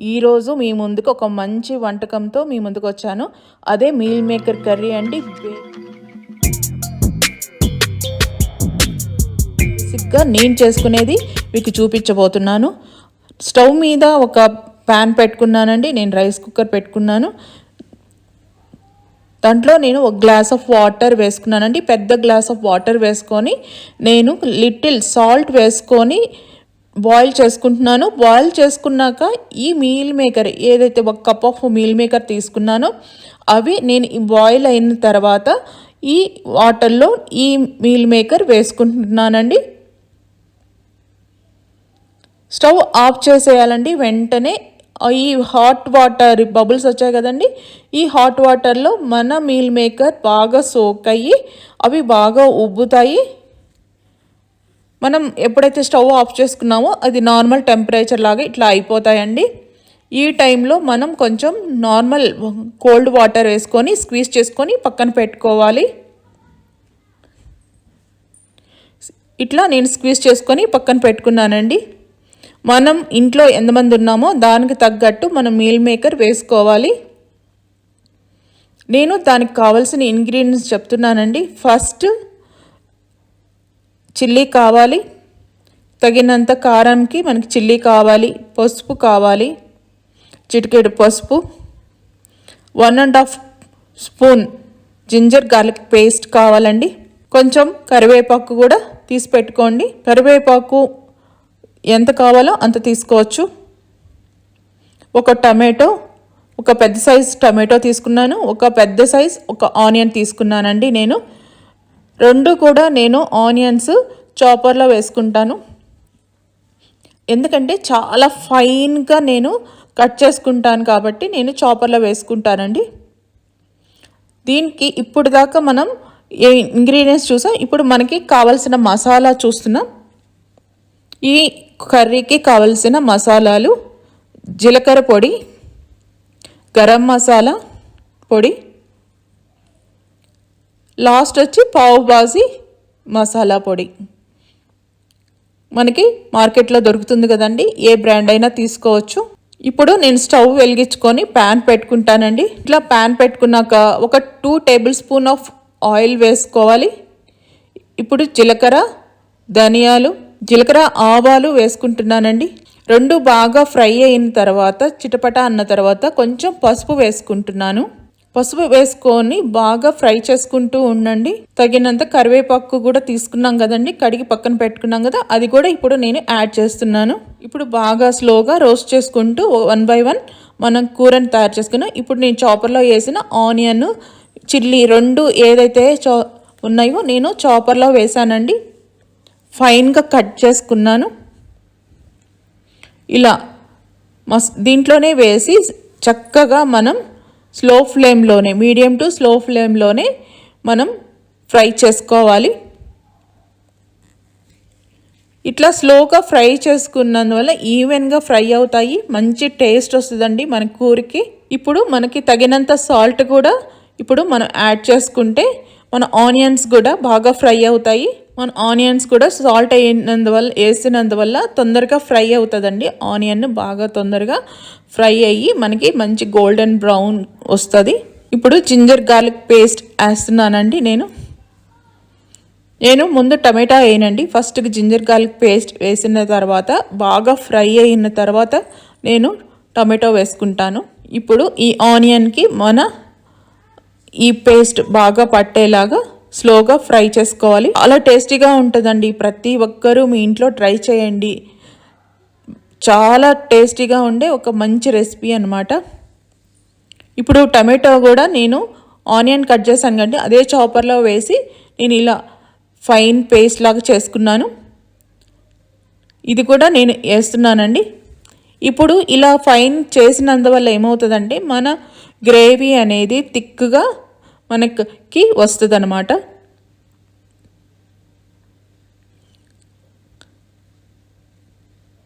ఈరోజు మీ ముందుకు ఒక మంచి వంటకంతో మీ ముందుకు వచ్చాను. అదే మీల్ మేకర్ కర్రీ అండి. బేసిక్గా నేను చేసుకునేది మీకు చూపించబోతున్నాను. స్టవ్ మీద ఒక ప్యాన్ పెట్టుకున్నానండి. నేను రైస్ కుక్కర్ పెట్టుకున్నాను. దాంట్లో నేను ఒక గ్లాస్ ఆఫ్ వాటర్ వేసుకున్నానండి. పెద్ద గ్లాస్ ఆఫ్ వాటర్ వేసుకొని నేను లిటిల్ సాల్ట్ వేసుకొని బాయిల్ చేసుకుంటున్నాను. బాయిల్ చేసుకున్నాక ఈ మీల్ మేకర్ ఏదైతే ఒక కప్ ఆఫ్ మీల్ మేకర్ తీసుకున్నానో అవి నేను బాయిల్ అయిన తర్వాత ఈ వాటర్లో ఈ మీల్ మేకర్ వేసుకుంటున్నానండి. స్టవ్ ఆఫ్ చేసేయాలండి. వెంటనే ఈ హాట్ వాటర్ బబుల్స్ వచ్చాయి కదండి. ఈ హాట్ వాటర్లో మన మీల్ మేకర్ బాగా సోక్ అయ్యి అవి బాగా ఉబ్బుతాయి. మనం ఎప్పుడైతే స్టవ్ ఆఫ్ చేసుకున్నామో అది నార్మల్ టెంపరేచర్ లాగా ఇట్లా అయిపోతాయండి. ఈ టైంలో మనం కొంచెం నార్మల్ కోల్డ్ వాటర్ వేసుకొని స్క్వీజ్ చేసుకొని పక్కన పెట్టుకోవాలి. ఇట్లా నేను స్క్వీజ్ చేసుకొని పక్కన పెట్టుకున్నానండి. మనం ఇంట్లో ఎంతమంది ఉన్నామో దానికి తగ్గట్టు మనం మీల్ మేకర్ వేసుకోవాలి. నేను దానికి కావాల్సిన ఇంగ్రీడియంట్స్ చెప్తున్నానండి. ఫస్ట్ చిల్లీ కావాలి. తగినంత కారంకి మనకి చిల్లీ కావాలి పసుపు కావాలి చిటికెడు పసుపు one and half spoon ginger garlic paste కావాలండి. కొంచెం కరివేపాకు కూడా తీసి పెట్టుకోండి. కరివేపాకు ఎంత కావాలో అంత తీసుకోవచ్చు. ఒక టమాటో ఒక పెద్ద సైజ్ టమాటో తీసుకున్నాను. ఒక పెద్ద సైజ్ ఒక ఆనియన్ తీసుకున్నానండి నేను. రెండు కూడా నేను ఆనియన్స్ చాపర్లో వేసుకుంటాను. ఎందుకంటే చాలా ఫైన్గా నేను కట్ చేసుకుంటాను కాబట్టి నేను చాపర్లో వేసుకుంటానండి. దీనికి ఇప్పుడు దాకా మనం ఏ ఇంగ్రీడియంట్స్ చూసాం. ఇప్పుడు మనకి కావలసిన మసాలా చూస్తున్నాం. ఈ కర్రీకి కావలసిన మసాలాలు జీలకర్ర పొడి గరం మసాలా పొడి లాస్ట్ వచ్చి పావు బాజీ మసాలా పొడి. మనకి మార్కెట్లో దొరుకుతుంది కదండి ఏ బ్రాండ్ అయినా తీసుకోవచ్చు. ఇప్పుడు నేను స్టవ్ వెలిగించుకొని ప్యాన్ పెట్టుకుంటానండి. ఇట్లా ప్యాన్ పెట్టుకున్నాక ఒక two table spoon of oil వేసుకోవాలి. ఇప్పుడు జీలకర్ర ధనియాలు జీలకర్ర ఆవాలు వేసుకుంటున్నానండి. రెండు బాగా ఫ్రై అయిన తర్వాత చిటపట అన్న తర్వాత కొంచెం పసుపు వేసుకుంటున్నాను. పసుపు వేసుకొని బాగా ఫ్రై చేసుకుంటూ ఉండండి. తగినంత కరివేపాకు కూడా తీసుకున్నాం కదండి. కడిగి పక్కన పెట్టుకున్నాం కదా అది కూడా ఇప్పుడు నేను యాడ్ చేస్తున్నాను. ఇప్పుడు బాగా స్లోగా రోస్ట్ చేసుకుంటూ వన్ బై వన్ మనం కూరని తయారు చేసుకున్నాం. ఇప్పుడు నేను చాపర్లో వేసిన ఆనియన్ చిల్లీ రెండు ఏదైతే చా ఉన్నాయో నేను చాపర్లో వేసానండి. ఫైన్గా కట్ చేసుకున్నాను. ఇలా మస్ దీంట్లోనే వేసి చక్కగా మనం స్లో ఫ్లేమ్లోనే మీడియం టు స్లో ఫ్లేమ్లోనే మనం ఫ్రై చేసుకోవాలి. ఇట్లా స్లోగా ఫ్రై చేసుకున్నందువల్ల ఈవెన్గా ఫ్రై అవుతాయి మంచి టేస్ట్ వస్తుందండి మన కూరకి. ఇప్పుడు మనకి తగినంత సాల్ట్ కూడా ఇప్పుడు మనం యాడ్ చేసుకుంటే మన ఆనియన్స్ కూడా బాగా ఫ్రై అవుతాయి. మన ఆనియన్స్ కూడా సాల్ట్ అయినందువల్ల వేసినందువల్ల తొందరగా ఫ్రై అవుతుందండి. ఆనియన్ బాగా తొందరగా ఫ్రై అయ్యి మనకి మంచి గోల్డెన్ బ్రౌన్ వస్తుంది. ఇప్పుడు జింజర్ గార్లిక్ పేస్ట్ వేస్తున్నానండి నేను. నేను ముందు టమాటా వేయనండి. ఫస్ట్ జింజర్ గార్లిక్ పేస్ట్ వేసిన తర్వాత బాగా ఫ్రై అయిన తర్వాత నేను టమాటో వేసుకుంటాను. ఇప్పుడు ఈ ఆనియన్కి మన ఈ పేస్ట్ బాగా పట్టేలాగా స్లోగా ఫ్రై చేసుకోవాలి. చాలా టేస్టీగా ఉంటుందండి. ప్రతి ఒక్కరూ మీ ఇంట్లో ట్రై చేయండి. చాలా టేస్టీగా ఉండే ఒక మంచి రెసిపీ అనమాట ఇప్పుడు టమాటో కూడా నేను ఆనియన్ కట్ చేశాను కండి అదే చాపర్లో వేసి నేను ఇలా ఫైన్ పేస్ట్ లాగా చేసుకున్నాను. ఇది కూడా నేను వేస్తున్నానండి. ఇప్పుడు ఇలా ఫైన్ చేసినందువల్ల ఏమవుతుందంటే మన గ్రేవీ అనేది థిక్గా మనకి వస్తుంది అనమాట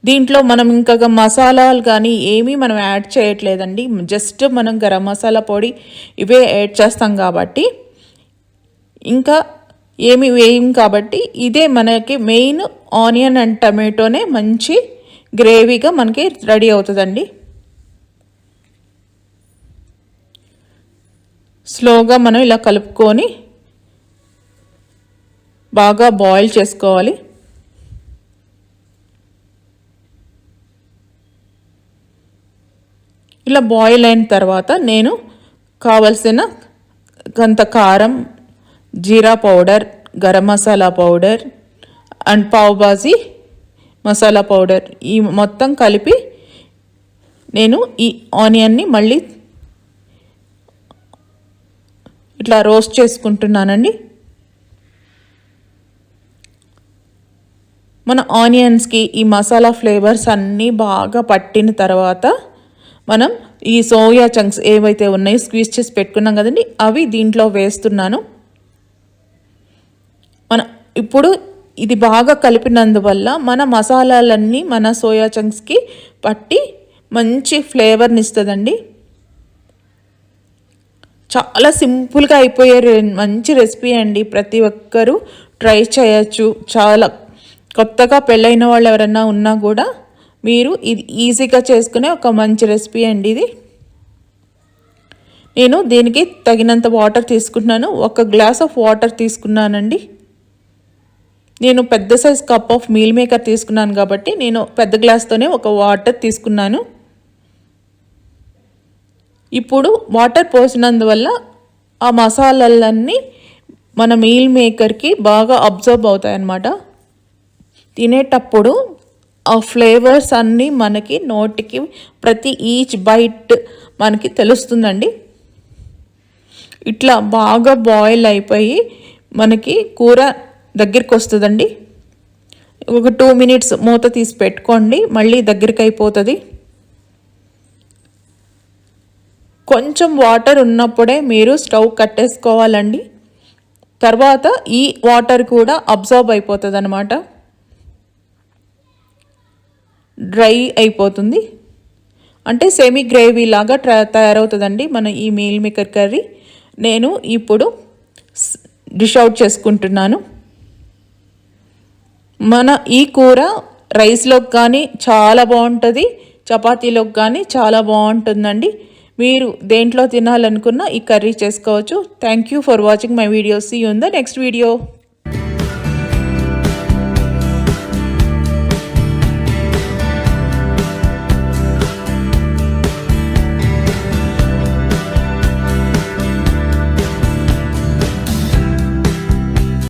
దీంట్లో మనం ఇంకా మసాలాలు కానీ ఏమీ మనం యాడ్ చేయట్లేదండి. జస్ట్ మనం గరం మసాలా పొడి ఇవే యాడ్ చేస్తాం కాబట్టి. ఇంకా ఏమి వేయం కాబట్టి ఇదే మనకి మెయిన్ ఆనియన్ అండ్ టమాటోనే మంచి గ్రేవీగా మనకి రెడీ అవుతుందండి. స్లోగా మనం ఇలా కలుపుకొని బాగా బాయిల్ చేసుకోవాలి. ఇలా బాయిల్ అయిన తర్వాత నేను కావలసిన కొంత కారం జీరా powder garam masala powder and pav bhaji masala powder ఈ మొత్తం కలిపి నేను ఈ ఆనియన్ని మళ్ళీ ఇట్లా రోస్ట్ చేసుకుంటున్నానండి. మన ఆనియన్స్కి ఈ మసాలా ఫ్లేవర్స్ అన్నీ బాగా పట్టిన తర్వాత మనం ఈ సోయా చంక్స్ ఏవైతే ఉన్నాయో స్క్వీజ్ చేసి పెట్టుకున్నాం కదండి అవి దీంట్లో వేస్తున్నాను. మన ఇప్పుడు ఇది బాగా కలిపినందువల్ల మన మసాలాలన్నీ మన సోయా చంక్స్కి పట్టి మంచి ఫ్లేవర్ని ఇస్తుందండి. చాలా సింపుల్గా అయిపోయే మంచి రెసిపీ అండి. ప్రతి ఒక్కరూ ట్రై చేయొచ్చు. చాలా కొత్తగా పెళ్ళైన వాళ్ళు ఎవరన్నా ఉన్నా కూడా మీరు ఇది ఈజీగా చేసుకునే ఒక మంచి రెసిపీ అండి ఇది. నేను దీనికి తగినంత వాటర్ తీసుకుంటున్నాను. ఒక గ్లాస్ ఆఫ్ వాటర్ తీసుకున్నానండి. నేను పెద్ద size cup of meal maker తీసుకున్నాను కాబట్టి నేను పెద్ద గ్లాస్తోనే ఒక వాటర్ తీసుకున్నాను. ఇప్పుడు వాటర్ పోసినందువల్ల ఆ మసాలాలన్నీ మన మీల్ మేకర్కి బాగా అబ్జర్వ్ అవుతాయి అన్నమాట తినేటప్పుడు ఆ ఫ్లేవర్స్ అన్నీ మనకి నోటికి ప్రతి ఈచ్ బైట్ మనకి తెలుస్తుందండి. ఇట్లా బాగా బాయిల్ అయిపోయి మనకి కూర దగ్గరికి వస్తుందండి ఒక టూ మినిట్స్ మూత తీసి పెట్టుకోండి మళ్ళీ దగ్గరికి అయిపోతుంది కొంచెం వాటర్ ఉన్నప్పుడే మీరు స్టవ్ కట్టేసుకోవాలండి. తర్వాత ఈ వాటర్ కూడా అబ్జర్వ్ అయిపోతుంది అనమాట డ్రై అయిపోతుంది. అంటే సెమీ గ్రేవీ లాగా ట్రా తయారవుతుందండి మన ఈ మీల్ మేకర్ కర్రీ. నేను ఇప్పుడు డిష్ అవుట్ చేసుకుంటున్నాను. మన ఈ కూర రైస్లోకి కానీ చాలా బాగుంటుంది చపాతీలోకి కానీ చాలా బాగుంటుందండి. మీరు దేంట్లో తినాలనుకున్నా ఈ కర్రీ చేసుకోవచ్చు. Thank you for watching my video see ఉందా ఇన్ ద నెక్స్ట్ వీడియో